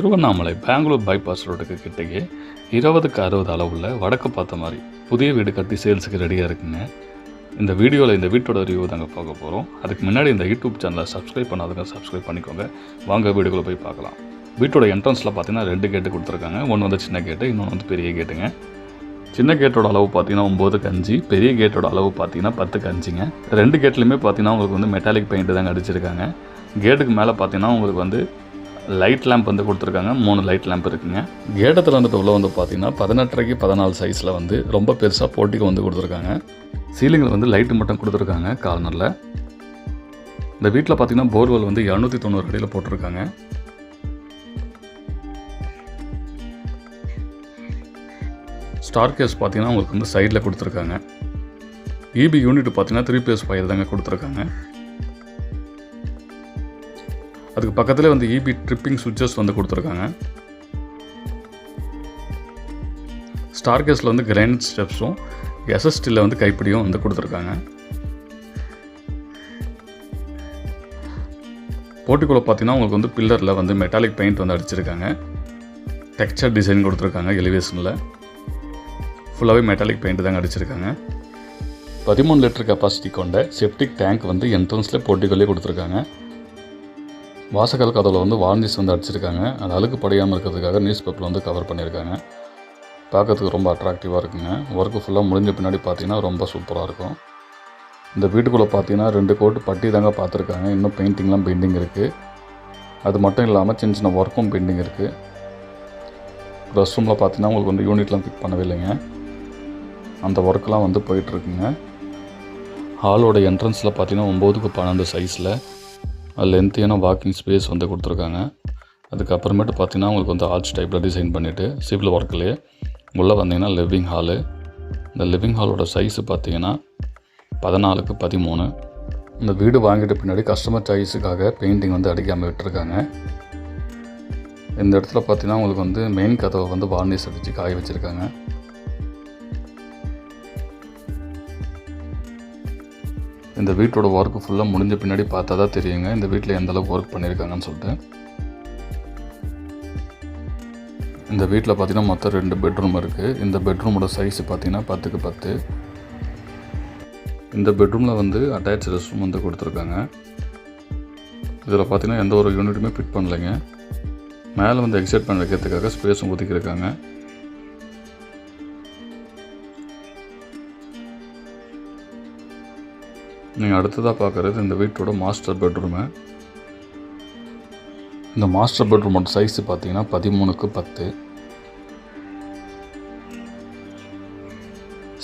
Tiruvannamalai Bangalore bypass ரோட்டுக்கு கிட்டக்கே இருபதுக்கு அறுபது அளவுள்ள வடக்கு பார்த்த மாதிரி புதிய வீடு கட்டி சேல்ஸுக்கு ரெடியாக இருக்குங்க. இந்த வீடியோவில் இந்த வீட்டோட ரிவ்யூ தாங்க பார்க்க போகிறோம் அதுக்கு முன்னாடி இந்த யூடியூப் சேனலை சப்ஸ்கிரைப் பண்ணாதவங்க சப்ஸ்கிரைப் பண்ணிக்கோங்க. வாங்க வீடுக்குள்ளே போய் பார்க்கலாம். வீட்டோட என்ட்ரன்ஸில் பார்த்தீங்கன்னா ரெண்டு கேட்டு கொடுத்துருக்காங்க. ஒன்று வந்து சின்ன கேட்டு இன்னொன்று வந்து பெரிய கேட்டுங்க சின்ன கேட்டோட அளவு பார்த்தீங்கன்னா ஒம்போதுக்கு அஞ்சு பெரிய கேட்டோட அளவு பார்த்தீங்கன்னா பத்துக்கு அஞ்சுங்க. ரெண்டு கேட்லையுமே பார்த்தீங்கன்னா உங்களுக்கு வந்து மெட்டாலிக் பெயிண்ட் தாங்க அடிச்சிருக்காங்க. கேட்டுக்கு மேலே பார்த்தீங்கன்னா உங்களுக்கு வந்து லைட் லேம்ப் வந்து கொடுத்துருக்காங்க. மூணு லைட் லேம்ப் இருக்குங்க. கேட்டத்தில் வந்துட்டு உள்ள வந்து பார்த்தீங்கன்னா பதினெட்டரைக்கு பதினாலு சைஸில் வந்து ரொம்ப பெருசாக போட்டிக்கு வந்து கொடுத்துருக்காங்க. சீலிங்கில் வந்து லைட்டு மட்டும் கொடுத்துருக்காங்க கார்னரில். இந்த வீட்டில் பார்த்தீங்கன்னா போர்வெல் வந்து இரநூத்தி தொண்ணூறு அடியில் போட்டிருக்காங்க. ஸ்டார் கேஸ் பார்த்தீங்கன்னா உங்களுக்கு வந்து சைடில் கொடுத்துருக்காங்க. இபி யூனிட் பார்த்தீங்கன்னா த்ரீ பேஸ் ஃபைவ் தாங்க கொடுத்துருக்காங்க. அதுக்கு பக்கத்தில் வந்து இபி ட்ரிப்பிங் சுவிட்சஸ் வந்து கொடுத்துருக்காங்க. ஸ்டார் கேஸில் வந்து கிரைனட் ஸ்டெப்ஸும் எஸ்எஸ்டியில் வந்து கைப்பிடியும் வந்து கொடுத்துருக்காங்க. போட்டிக்குள்ளே பார்த்தீங்கன்னா உங்களுக்கு வந்து பில்லரில் வந்து மெட்டாலிக் பெயிண்ட் வந்து அடிச்சிருக்காங்க. டெக்ஸ்சர் டிசைன் கொடுத்துருக்காங்க எலிவேஷனில் ஃபுல்லாகவே மெட்டாலிக் பெயிண்ட் தாங்க அடிச்சிருக்காங்க. பதிமூணு லிட்டர் கெப்பாசிட்டி கொண்ட செப்டிக் டேங்க் வந்து என்ட்ரன்ஸில் போட்டிக்கொள்ளே கொடுத்துருக்காங்க. வாசகல் கதவில் வந்து வார்னிஷ் வந்து அடிச்சிருக்காங்க. அது அழுக்கு படியாமல் இருக்கிறதுக்காக நியூஸ் பேப்பரில் வந்து கவர் பண்ணியிருக்காங்க. பார்க்கறதுக்கு ரொம்ப அட்ராக்டிவாக இருக்குங்க. ஒர்க்கு ஃபுல்லாக முடிஞ்ச பின்னாடி பார்த்தீங்கன்னா ரொம்ப சூப்பராக இருக்கும். இந்த வீட்டுக்குள்ளே பார்த்தீங்கன்னா ரெண்டு கோட்டு பட்டி தாங்க பார்த்துருக்காங்க இன்னும் பெயிண்டிங்லாம் பெயிண்டிங் இருக்குது அது மட்டும் இல்லாமல் சின்ன சின்ன ஒர்க்கும் பெயிண்டிங் இருக்குது ரெஸ்ட் ரூமில் பார்த்தீங்கன்னா உங்களுக்கு வந்து யூனிட்லாம் பிக் பண்ணவே இல்லைங்க. அந்த ஒர்க்கெலாம் வந்து போயிட்டுருக்குங்க ஹாலோட என்ட்ரன்ஸில் பார்த்தீங்கன்னா ஒம்போதுக்கு பன்னெண்டு சைஸில் லென்த்தியான வாக்கிங் ஸ்பேஸ் வந்து கொடுத்துருக்காங்க. அதுக்கப்புறமேட்டு பார்த்தீங்கன்னா உங்களுக்கு வந்து ஆர்ச் டைப்பில் டிசைன் பண்ணிவிட்டு சிவில் ஒர்க்லேயே உள்ளே வந்தீங்கன்னா லிவிங் ஹாலு இந்த லிவிங் ஹாலோட சைஸு பார்த்தீங்கன்னா பதினாலுக்கு பதிமூணு. இந்த வீடு வாங்கிட்ட பின்னாடி கஸ்டமர் சாய்ஸுக்காக பெயிண்டிங் வந்து அடிக்காமல் விட்டுருக்காங்க. இந்த இடத்துல பார்த்தீங்கன்னா உங்களுக்கு வந்து மெயின் கதவை வந்து வார்னிஷ் அடித்து காய வச்சுருக்காங்க. இந்த வீட்டோட ஒர்க் ஃபுல்லாக முடிஞ்ச பின்னாடி பார்த்தா தான் தெரியுங்க. இந்த வீட்டில் எந்த அளவுக்கு ஒர்க் பண்ணியிருக்காங்கன்னு சொல்லிட்டு. இந்த வீட்டில் பார்த்தீங்கன்னா மொத்தம் ரெண்டு பெட்ரூம் இருக்குது இந்த பெட்ரூமோட சைஸ் பார்த்தீங்கன்னா பத்துக்கு பத்து. இந்த பெட்ரூமில் வந்து அட்டாச் ரெஸ்ட் ரூம் வந்து கொடுத்துருக்காங்க. இதில் பார்த்தீங்கன்னா எந்த ஒரு யூனிட்டுமே ஃபிட் பண்ணலைங்க. மேலே வந்து எக்ஸைட் பண்ண வைக்கிறதுக்காக ஸ்பேஸும் ஒதுக்கியிருக்காங்க. நீங்கள் அடுத்ததாக பார்க்குறது இந்த வீட்டோட மாஸ்டர் பெட்ரூமு இந்த மாஸ்டர் பெட்ரூமோட சைஸு பார்த்தீங்கன்னா பதிமூணுக்கு பத்து.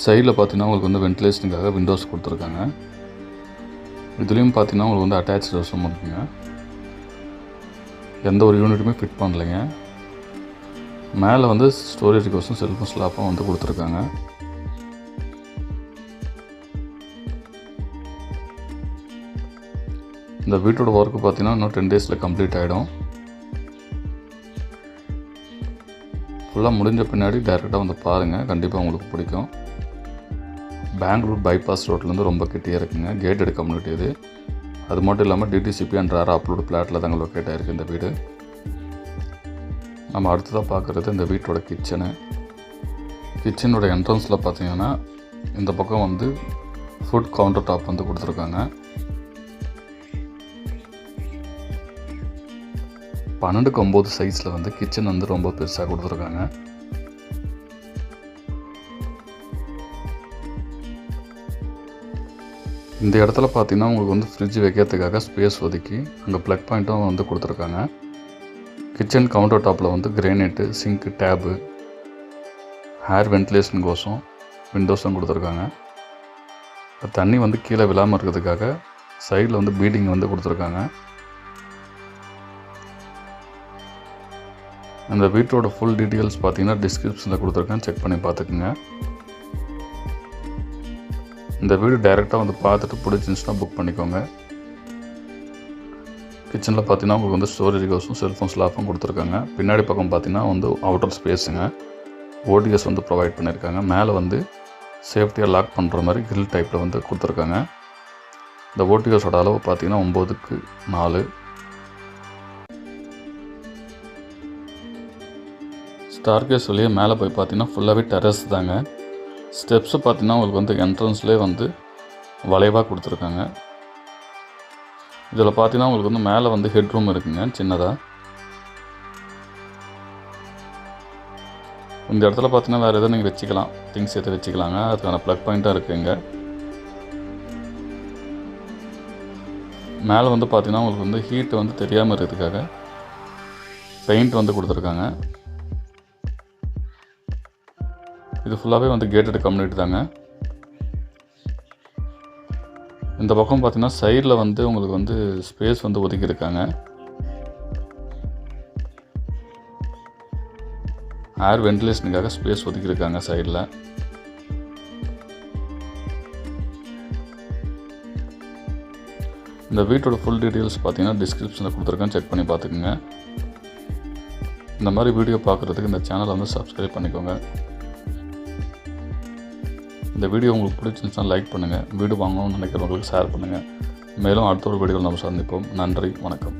சைடில் பார்த்தீங்கன்னா உங்களுக்கு வந்து வென்டிலேஷனுக்காக விண்டோஸ் கொடுத்துருக்காங்க. இதுலேயும் பார்த்தீங்கன்னா உங்களுக்கு வந்து அட்டாச் ரெஸ்ட்ரூம் இருக்குங்க. எந்த ஒரு யூனிட்டுமே ஃபிட் பண்ணலைங்க. மேலே வந்து ஸ்டோரேஜுக்கோசம் செல்ஃபும் ஸ்லாப்பும் வந்து கொடுத்துருக்காங்க. இந்த வீட்டோட ஒர்க்கு பார்த்தீங்கன்னா இன்னும் டென் டேஸில் கம்ப்ளீட் ஆகிடும் ஃபுல்லாக முடிஞ்ச பின்னாடி டேரெக்டாக வந்து பாருங்கள் கண்டிப்பாக உங்களுக்கு பிடிக்கும். பெங்களூர் பைபாஸ் ரோட்லேருந்து ரொம்ப கிட்டே இருக்குங்க. கேட்டட் கம்யூனிட்டி இது. அது மட்டும் இல்லாமல் டிடிசிபி அண்ட் ரேர் அப்லோடு பிளாட்டில் தாங்க லொக்கேட் ஆகிருக்கு இந்த வீடு. நம்ம அடுத்ததாக பார்க்குறது இந்த வீட்டோட கிச்சனு கிச்சனோட என்ட்ரன்ஸில் பார்த்தீங்கன்னா இந்த பக்கம் வந்து ஃபுட் கவுண்டர் டாப் வந்து கொடுத்துருக்காங்க. பன்னெண்டுக்கு ஒம்பது சைஸில் வந்து கிச்சன் வந்து ரொம்ப பெருசாக கொடுத்துருக்காங்க. இந்த இடத்துல பார்த்தீங்கன்னா உங்களுக்கு வந்து ஃப்ரிட்ஜ் வைக்கிறதுக்காக ஸ்பேஸ் ஒதுக்கி அங்கே ப்ளக் பாயிண்ட்டும் வந்து கொடுத்துருக்காங்க. கிச்சன் கவுண்டர் டாப்பில் வந்து granite sink tap air ventilation கோசம் விண்டோஸும் கொடுத்துருக்காங்க. தண்ணி வந்து கீழே விழாமல் இருக்கிறதுக்காக சைடில் வந்து பீடிங் வந்து கொடுத்துருக்காங்க. அந்த வீட்டோட ஃபுல் டீட்டெயில்ஸ் பார்த்தீங்கன்னா டிஸ்கிரிப்ஷனில் கொடுத்துருக்கேன். செக் பண்ணி பார்த்துக்குங்க இந்த வீடு டைரெக்டாக வந்து பார்த்துட்டு பிடிச்சிருந்துச்சுன்னா புக் பண்ணிக்கோங்க. கிச்சனில் பார்த்தீங்கன்னா உங்களுக்கு வந்து ஸ்டோரேஜ் ஹவுஸும் செல்ஃபோன் ஸ்லாஃபும் கொடுத்துருக்காங்க. பின்னாடி பக்கம் பார்த்தீங்கன்னா வந்து அவுட்டர் ஸ்பேஸுங்க ஓடிஎஸ் வந்து ப்ரொவைட் பண்ணியிருக்காங்க மேலே வந்து சேஃப்டியாக லாக் பண்ணுற மாதிரி கிரில் டைப்பில் வந்து கொடுத்துருக்காங்க. இந்த ஓடிஎஸோட அளவு பார்த்தீங்கன்னா ஒம்போதுக்கு நாலு. ஸ்டார்கேஸ் வழியாக மேலே போய் பார்த்தீங்கன்னா ஃபுல்லாகவே டெரஸ் தாங்க. ஸ்டெப்ஸு பார்த்தீங்கன்னா உங்களுக்கு வந்து என்ட்ரன்ஸ்லேயே வந்து வளைவாக கொடுத்துருக்காங்க. இதில் பார்த்தீங்கன்னா உங்களுக்கு வந்து மேலே வந்து ஹெட் ரூம் இருக்குங்க சின்னதாக இந்த இடத்துல பார்த்தீங்கன்னா வேறு எதுவும் நீங்கள் வச்சுக்கலாம் திங்ஸ் எதை வச்சுக்கலாங்க. அதுக்கான ப்ளக் பாயிண்ட்டாக இருக்குங்க. மேலே வந்து பார்த்தீங்கன்னா உங்களுக்கு வந்து ஹீட் வந்து தெரியாமல் இருக்கிறதுக்காக பெயிண்ட் வந்து கொடுத்துருக்காங்க. இது ஃபுல்லாகவே வந்து கேட்டட் கம்யூனிட்டி தாங்க. இந்த பக்கம் பார்த்திங்கன்னா சைடில் வந்து உங்களுக்கு வந்து ஸ்பேஸ் வந்து ஒதுக்கியிருக்காங்க. ஏர் வென்டிலேஷனுக்காக ஸ்பேஸ் ஒதுக்கியிருக்காங்க சைடில் இந்த வீட்டோட ஃபுல் டீட்டெயில்ஸ் பார்த்தீங்கன்னா டிஸ்கிரிப்ஷனில் கொடுத்துருக்கேன். செக் பண்ணி பார்த்துக்குங்க இந்த மாதிரி வீடியோ பார்க்குறதுக்கு இந்த சேனலை வந்து சப்ஸ்கிரைப் பண்ணிக்கோங்க. இந்த வீடியோ உங்களுக்கு பிடிச்சிருந்துச்சுன்னா லைக் பண்ணுங்கள் வீடு வாங்கணும்னு நினைக்கிறவங்களுக்கு ஷேர் பண்ணுங்கள் மேலும் அடுத்த ஒரு வீடியோவில் நம்ம சந்திப்போம். நன்றி வணக்கம்.